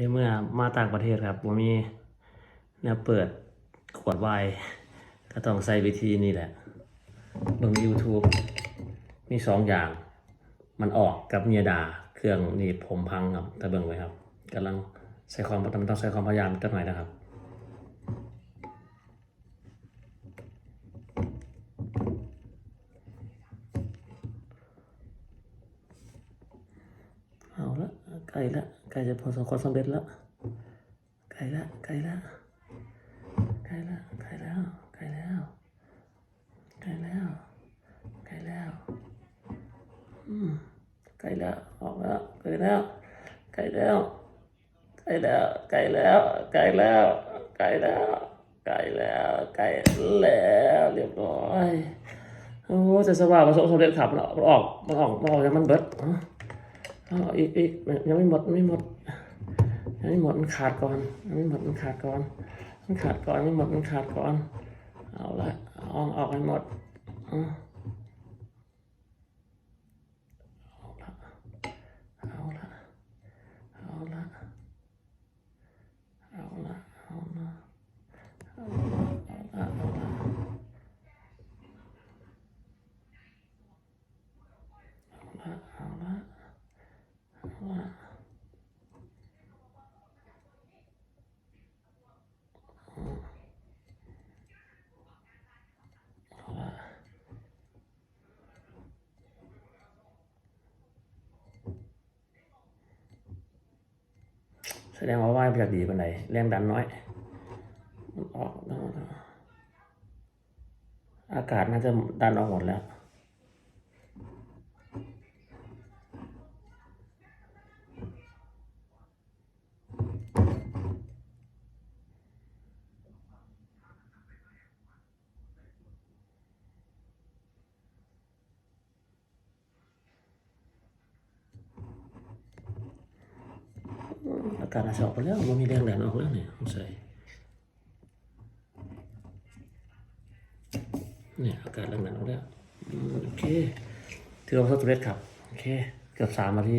ในเมื่อมาต่างประเทศครับผมมีเนี่ยเปิดขวดไวน์ก็ต้องใส่วิธีนี่แหละเบิ่ง YouTube มีสองอย่าง มันออกกับเมียดาเครื่องนี่ผมพังครับแต่เบิ่งไว้ครับกำลังใส่ความมันต้องใส่ความพยายามจักหน่อยนะครับ เอาละ ใกล้ละใกล้จะพอสมความสำเร็จละใกล้ละใกล้ละใกล้ละใกล้แล้วใกล้แล้วใกล้แล้วใกล้แล้วอืมใกล้แล้วออกแล้วใกล้แล้วใกล้แล้วใกล้แล้วใกล้แล้วใกล้แล้วใกล้แล้วใกล้แล้วใกล้แล้วเรียบร้อยโอ้จะสว่างประสบสำเร็จขับมันออกมันออกมันออกมันออกจากมันเบิด อ๋ออีกอีกยังไม่หมดไม่หมดยังไม่หมดมันขาดก่อนยังไม่หมดมันขาดก่อนมันขาดก่อนไม่หมดมันขาดก่อนเอาละเอาออกให้หมดอ๋อาละเอาละเอาละเอาละเอาละเอาละเอาละเอาละ เอาแสดงว่าว่ายไปจากดีปานไหนแรงดันน้อยมันออกอากาศน่าจะดันออกหมดแล้ว อากาศน่าจะออกไปแล้วมันมีแรงแดดออกแล้วเนี่ยสงสัยเนี่ยอากาศแรงแดดออกแล้วโอเคถือว่าสบความสำเร็จครับ โอเค เกือบสามนาที